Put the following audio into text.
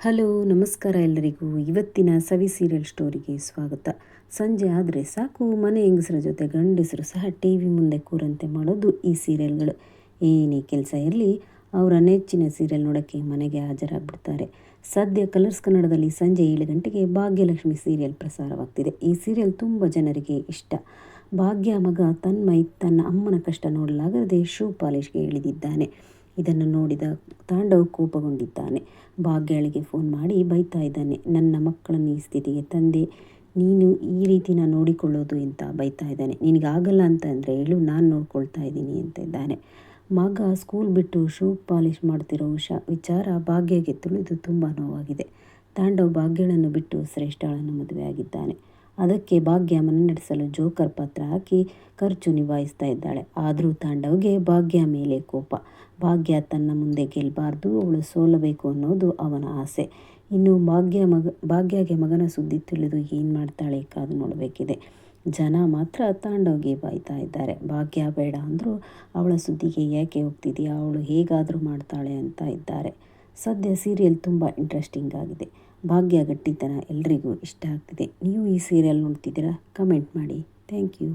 Hello, ನಮಸ್ಕಾರ ಎಲ್ಲರಿಗೂ ಇವತ್ತಿನ ಸವಿ ಸೀರಿಯಲ್ ಸ್ಟೋರಿಗೆ ಸ್ವಾಗತ. ಸಂಜೆ ಆದರೆ ಸಾಕು, ಮನೆ ಹೆಂಗಸರ ಜೊತೆ ಗಂಡಸರು ಸಹ ಟಿ ವಿ ಮುಂದೆ ಕೂರಂತೆ ಮಾಡೋದು ಈ ಸೀರಿಯಲ್ಗಳು ಏನೇ ಕೆಲಸ ಇರಲಿ, ಅವರ ನೆಚ್ಚಿನ ಸೀರಿಯಲ್ ನೋಡೋಕ್ಕೆ ಮನೆಗೆ ಹಾಜರಾಗ್ಬಿಡ್ತಾರೆ. ಸದ್ಯ ಕಲರ್ಸ್ ಕನ್ನಡದಲ್ಲಿ ಸಂಜೆ ಏಳು ಗಂಟೆಗೆ ಭಾಗ್ಯಲಕ್ಷ್ಮಿ ಸೀರಿಯಲ್ ಪ್ರಸಾರವಾಗ್ತಿದೆ. ಈ ಸೀರಿಯಲ್ ತುಂಬ ಜನರಿಗೆ ಇಷ್ಟ. ಭಾಗ್ಯ ಮಗ ತನ್ಮಯ್ ತನ್ನ ಅಮ್ಮನ ಕಷ್ಟ ನೋಡಲಾಗದೆ ಶೂ ಪಾಲಿಶ್ಗೆ ಇಳಿದಿದ್ದಾನೆ. ಇದನ್ನು ನೋಡಿದ ತಾಂಡವ್ ಕೋಪಗೊಂಡಿದ್ದಾನೆ. ಭಾಗ್ಯಳಿಗೆ ಫೋನ್ ಮಾಡಿ ಬೈತಾ ಇದ್ದಾನೆ, ನನ್ನ ಮಕ್ಕಳನ್ನು ಈ ಸ್ಥಿತಿಗೆ ತಂದೆ, ನೀನು ಈ ರೀತಿನ ನೋಡಿಕೊಳ್ಳೋದು ಅಂತ ಬೈತಾ ಇದ್ದಾನೆ. ನಿನಗಾಗಲ್ಲ ಅಂತ ಅಂದರೆ ಹೇಳು, ನಾನು ನೋಡ್ಕೊಳ್ತಾ ಇದ್ದೀನಿ ಅಂತ ಇದ್ದಾನೆ. ಮಗ ಸ್ಕೂಲ್ ಬಿಟ್ಟು ಶೂ ಪಾಲಿಷ್ ಮಾಡ್ತಿರೋ ಶ ವಿಚಾರ ಭಾಗ್ಯಗೆ ತುಳಿದು ತುಂಬ ನೋವಾಗಿದೆ. ತಾಂಡವ್ ಭಾಗ್ಯಳನ್ನು ಬಿಟ್ಟು ಶ್ರೇಷ್ಠಳನ್ನು ಮದುವೆಯಾಗಿದ್ದಾನೆ. ಅದಕ್ಕೆ ಭಾಗ್ಯ ಮನೆ ನಡೆಸಲು ಜೋಕರ್ ಪತ್ರ ಹಾಕಿ ಖರ್ಚು ನಿಭಾಯಿಸ್ತಾ ಇದ್ದಾಳೆ. ಆದರೂ ತಾಂಡವ್ಗೆ ಭಾಗ್ಯ ಮೇಲೆ ಕೋಪ. ಭಾಗ್ಯ ತನ್ನ ಮುಂದೆ ಗೆಲ್ಲಬಾರ್ದು ಅವಳು ಸೋಲಬೇಕು ಅನ್ನೋದು ಅವನ ಆಸೆ. ಇನ್ನು ಭಾಗ್ಯ ಮಗ, ಭಾಗ್ಯಗೆ ಮಗನ ಸುದ್ದಿ ತಿಳಿದು ಏನು ಮಾಡ್ತಾಳೆ ಕಾದು ನೋಡಬೇಕಿದೆ. ಜನ ಮಾತ್ರ ತಾಂಡವ್ಗೆ ಬಾಯ್ತಾ ಇದ್ದಾರೆ. ಭಾಗ್ಯ ಬೇಡ ಅಂದರೂ ಅವಳ ಸುದ್ದಿಗೆ ಯಾಕೆ ಹೋಗ್ತಿದೆಯಾ? ಅವಳು ಹೇಗಾದರೂ ಮಾಡ್ತಾಳೆ ಅಂತ ಇದ್ದಾರೆ. ಸದ್ಯ ಸೀರಿಯಲ್ ತುಂಬ ಇಂಟ್ರೆಸ್ಟಿಂಗ್ ಆಗಿದೆ. ಭಾಗ್ಯ ಗಟ್ಟಿತನ ಎಲ್ರಿಗೂ ಇಷ್ಟ ಆಗ್ತಿದೆ. ನೀವು ಈ ಸೀರಿಯಲ್ ನೋಡ್ತಿದ್ದೀರಾ? ಕಮೆಂಟ್ ಮಾಡಿ. Thank you